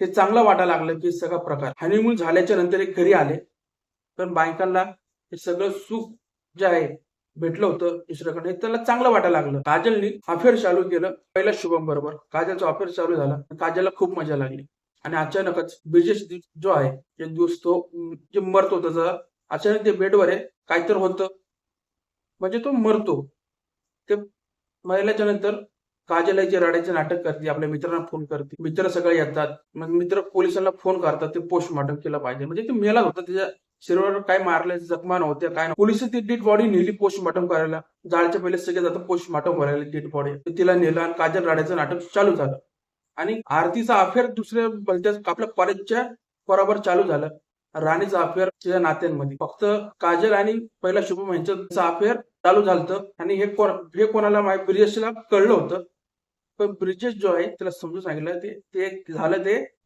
हे चांगलं वाटायला लागलं की सगळा प्रकार. हनीमून झाल्याच्यानंतर एक घरी आले. पण बायकांना हे सगळं सुख जे आहे भेटलं होतं दुसऱ्याकडे त्याला चांगलं वाटायला लागलं. काजलनी अफेअर चालू केलं पहिला शुभम बरोबर काजलचं अफेअर चालू झाला काजलला खूप मजा लागली. आणि अचानकच ब्रिजेश जो आहे एक दिवस तो जे मरतो त्याचा अचानक ते बेडवर आहे काहीतरी होतं. म्हणजे तो मरतो. ते महिलाच्या नंतर काजल आहे जे रडायचे नाटक करते आपल्या मित्रांना फोन करते. मित्र सगळे येतात. मग मित्र पोलिसांना फोन करतात ते पोस्टमॉर्टम केलं पाहिजे. म्हणजे ते मेला होता त्याच्या शरीरावर काय मारले जखमा नव्हत्या काय पोलीस ती डेड बॉडी नेली पोस्टमॉर्टम करायला. जाळच्या पहिले सगळे जातात पोस्टमॉर्टम करायला डेड बॉडी तिला नेलं आणि काजल राड्याचं नाटक चालू झालं. आणि आरतीचा अफेअर दुसऱ्या आपल्या कॉलेजच्या बरोबर चालू झालं. राणीचा अफेअर तिच्या नात्यांमध्ये. फक्त काजल आणि पहिला शुभम यांचं अफेअर चालू झालं आणि हे कोण हे कोणाला ब्रिजेशला कळलं होतं. पण ब्रिजेश जो आहे त्याला समजून सांगितलं. ते ते झालं ते